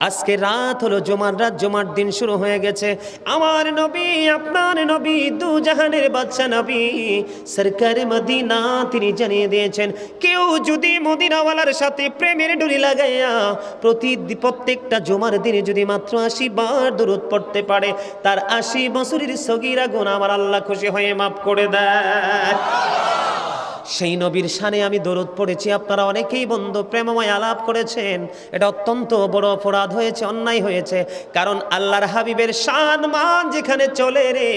আজকে রাত হলো জমার রাত, জমার দিন শুরু হয়ে গেছে। আমার নবী, আপনার নবী, দু জাহানের বাচ্চা নবী, সরকার মদিনা তিনি জানিয়ে দিয়েছেন, কেউ যদি মদিনাওয়ালার সাথে প্রেমের ডুরি লাগাইয়া প্রতি প্রত্যেকটা জমার দিনে যদি মাত্র আশি বার দূরত পড়তে পারে, তার আশি বছরের সগিরা গুণ আমার আল্লাহ খুশি হয়ে মাফ করে দেয়। সেই নবীর শানে আমি দরুদ পড়েছি। আপনারা অনেকেই বন্ধু প্রেমময় আলাপ করেছেন। এটা অত্যন্ত বড় অপরাধ হয়েছে, অন্যায় হয়েছে। কারণ আল্লাহর হাবিবের শান মান যেখানে চলে রে,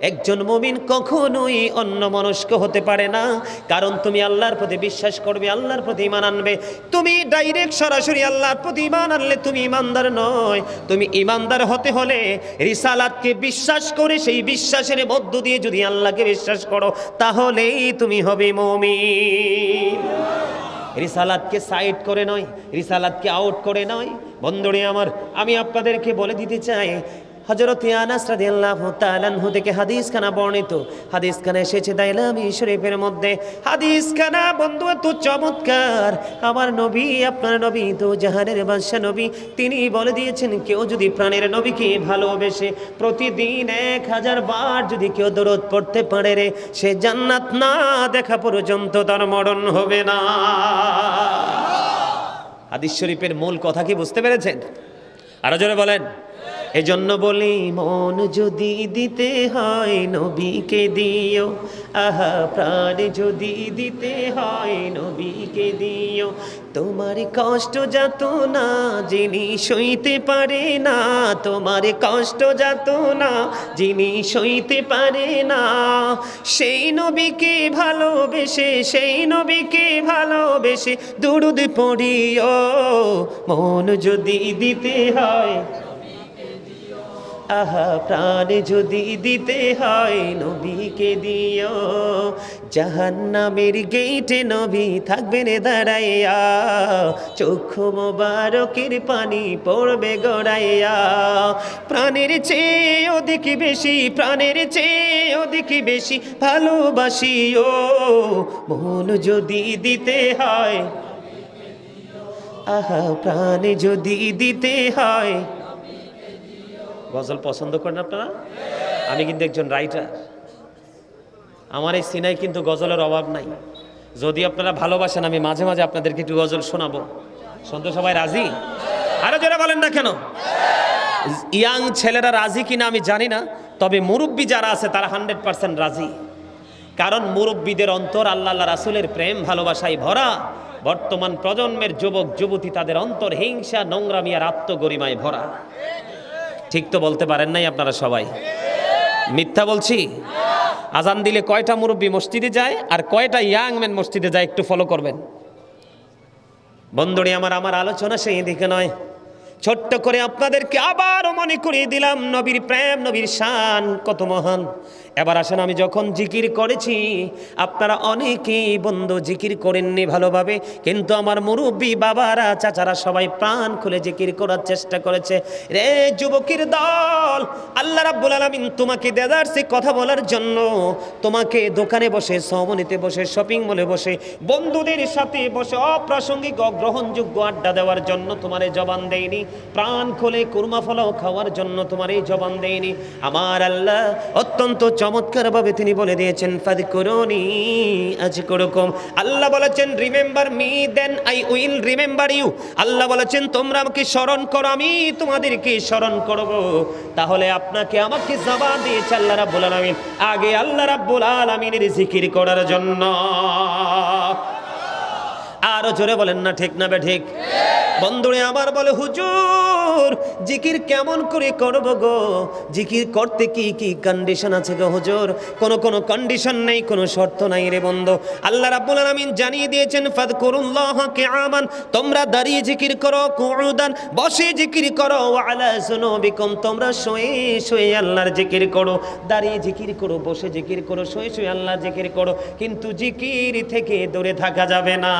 একজন মমিন কখনোই অন্য মনস্ক হতে পারে না। কারণ তুমি আল্লাহর প্রতি বিশ্বাস করবে, আল্লাহর প্রতি ইমান আনবে। তুমি ডাইরেক্ট সরাসরি আল্লাহর প্রতি ইমান আনলে তুমি ইমানদার নয়। তুমি ইমানদার হতে হলে রিসালাতকে বিশ্বাস করে, সেই বিশ্বাসের মধ্য দিয়ে যদি আল্লাহকে বিশ্বাস করো, তাহলেই তুমি হবে মমিন রিসালাতকে সাইড করে নয়, রিসালাতকে আউট করে নয়। বন্ধুরে আমার, আমি আপনাদেরকে বলে দিতে চাই হজরত আনাস রাদিয়াল্লাহু তাআলা আনহু থেকে হাদিস খানা বর্ণিত। হাদিস খানা এসেছে দাইলামি শরীফের মধ্যে। হাদিস খানা বন্ধু, এত চমৎকার। আমার নবী, আপনার নবী তো জাহানের বাদশা নবী। তিনি বলে দিয়েছেন, কেউ যদি প্রাণের নবীকে ভালোবেসে প্রতিদিন এক হাজার বার যদি কেউ দরদ পড়তে পারে রে, সে জান্নাত না দেখা পর্যন্ত তার মরণ হবে না। হাদিস শরীফের মূল কথা কি বুঝতে পেরেছেন? আরও জোরে বলেন। এজন্য বলি, মন যদি দিতে হয় নবীকে দিও, আহা, প্রাণ যদি দিতে হয় নবীকে দিও। তোমার কষ্ট যাত না যিনি সইতে পারে না, তোমার কষ্ট যাত না যিনি সইতে পারে না। সেই নবীকে ভালোবেসে, সেই নবীকে ভালোবেসে দুরুদ পড়িও। মন যদি দিতে হয় আহা, প্রাণ যদি দিতে হয় নবীকে দিও। জাহান্নামের গেইটে নবী থাকবেন দাঁড়াইয়া। চক্ষু মোবারকের পানি পড়বে গড়াইয়া। প্রাণের চেয়ে অধিক বেশি, প্রাণের চেয়ে অধিক বেশি ভালোবাসি ও মন যদি দিতে হয়, আহা, প্রাণ যদি দিতে হয় গজল পছন্দ করেন আপনারা? আমি কিন্তু একজন রাইটার আমার এই সিনাই কিন্তু গজলের অভাব নাই। যদি আপনারা ভালোবাসেন, আমি মাঝে মাঝে আপনাদেরকে একটু গজল শোনাবো। সন্তোষ সবাই রাজি? আরও জোরে বলেন না কেন? ইয়াং ছেলেরা রাজি কিনা আমি জানি না, তবে মুরব্বী যারা আছে, তারা হান্ড্রেড পার্সেন্ট রাজি। কারণ মুরব্বীদের অন্তর আল্লাহ রাসুলের প্রেম, ভালোবাসায় ভরা। বর্তমান প্রজন্মের যুবক, যুবতী তাদের অন্তর হিংসা, নোংরামি আর আত্মগরিমায় ভরা। ঠিক তো বলতে পারেন নাই আপনারা সবাই। মিথ্যা বলছি? আজান দিলে কয়টা মুরব্বী মসজিদে যায় আর কয়টা ইয়াং ম্যান মসজিদে যায় একটু ফলো করবেন। বন্ধুরি, আমার আমার আলোচনা সেই দিকে নয়। ছোট্ট করে আপনাদেরকে আবারও মনে করিয়ে দিলাম, নবীর প্রেম, নবীর শান কত মহান। এবার আসেন, আমি যখন জিকির করেছি, আপনারা অনেকেই বন্ধু জিকির করেননি ভালোভাবে, কিন্তু আমার মুরব্বী বাবারা, চাচারা সবাই প্রাণ খুলে জিকির করার চেষ্টা করেছে। রে যুবকের দল, আল্লাহ রাব্বুল আলামিন তোমাকে দেদারসে কথা বলার জন্য, তোমাকে দোকানে বসে, সমনিতে বসে শপিং মলে বসে, বন্ধুদের সাথে বসে অপ্রাসঙ্গিক, অগ্রহণযোগ্য আড্ডা দেওয়ার জন্য তোমার জবান দেয়নি প্রাণ খুলে কুরমা ফলাও খাওয়ার জন্য তোমার এই জবান দেয়নি আমার আল্লাহ অত্যন্ত চমৎকার ভাবে তিনি বলে দিয়েছেন ফাদ করুনি আজ করকম আল্লাহ বলেছেন, remember me then, I will remember you. Allah বলেছেন, তোমরা আমাকে স্মরণ করো, আমি তোমাদেরকে স্মরণ করব। তাহলে আপনাকে আমাকে জবান দিয়েছে আল্লাহ রাব্বুল আলামিন। আগে আল্লাহ রাব্বুল আলামিনের জিকির করার জন্য। আরও জোরে বলেন না, ঠিক না বে ঠিক? বন্ধুরে আমার বলে, হুজুর জিকির কেমন করে করব গো? জিকির করতে কি কি কন্ডিশন আছে গো হুজুর? কোন কোন কন্ডিশন নেই, কোনো শর্ত নাই রে বন্ধু। আল্লাহ রাব্বুল আলামিন জানিয়ে দিয়েছেন, ফাদকুরুল্লাহ কিয়ামান তোমরা দাঁড়িয়ে জিকির করো, কুউদান, বসে জিকির করো আলা সুনুবিকুম তোমরা শুয়ে শুয়ে আল্লাহর জিকির করো। দাঁড়িয়ে জিকির করো, বসে জিকির করো, শুয়ে শুয়ে আল্লাহর জিকির করো, কিন্তু জিকির থেকে দূরে থাকা যাবে না।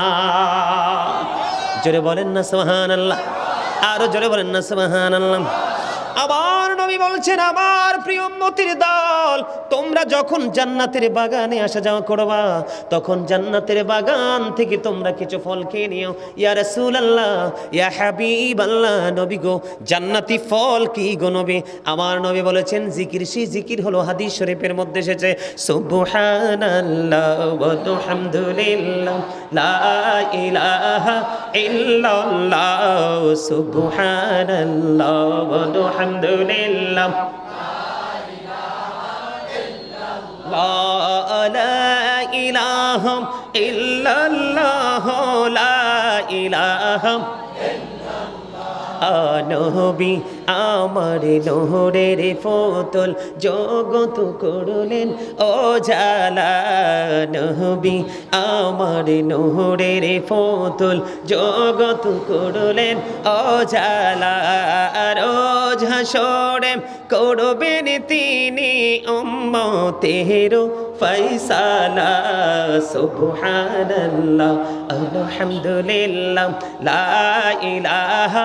জোরে বলেন না সুবহান আল্লাহ আরও জোরে বলেন না সুবহানাল্লাহ। আবার নবী বলছেন, আমার প্রিয় উম্মতির দল, তোমরা যখন জান্নাতের বাগানে আসা যাওয়া করবা, তখন জান্নাতের বাগান থেকে তোমরা কিছু ফল খেয়ে নিও। ইয়া রাসূলুল্লাহ, ইয়া হাবিবাল্লাহ, নবী গো, জান্নাতি ফল কি গো নবী? আমার নবী বলেছেন, জিকির সেই জিকির হলো হাদিস শরীফের মধ্যে এসেছে, সুবহানাল্লাহ ওয়া আলহামদুলিল্লাহ, লা ইলাহা ইল্লাল্লাহ, সুবহানাল্লাহ ওয়া আলহামদুলিল্লাহ। لا لا إله إلا الله لا إله নবী আমার নহরের ফতল জগত করলেন। ও জালা নবী, আমার নহরের ফতল জগত করলেন। ও জালা রোজ হাসরে করবেন তিনি উম্মতের ফৈসালা সুবহানাল্লাহ, আলহামদুলিল্লাহ, লা ইলাহা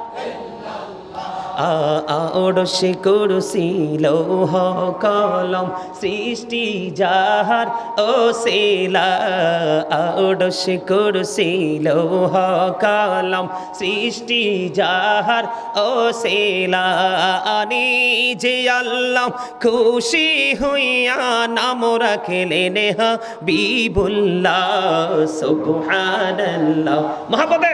আড়সে করসি লৌহ কলম সৃষ্টি যাহার, ও সেলা আড়সে করসি লৌহ কলম সৃষ্টি যাহার, ও সেলা আনি যে আল্লাহ খুশি হইয়া নাম রাখলেন বিবুল্লাহ সুবহানাল্লাহ। মহাপদে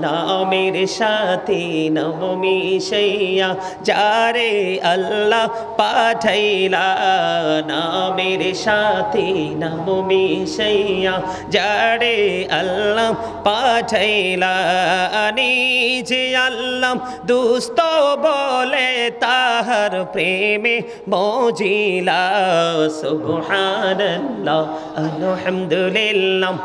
নামের সাথে নবমি সেইয়া, যারে আল্লাহ পাঠাইলা। নামের সাথে নবমি সেইয়া, যারে আল্লাহ পাঠাইলা। নিজে আল্লাহ দুস্ত বলে তাহার প্রেমে মজিলা। সুবহানাল্লাহ, আলহামদুলিল্লাহ।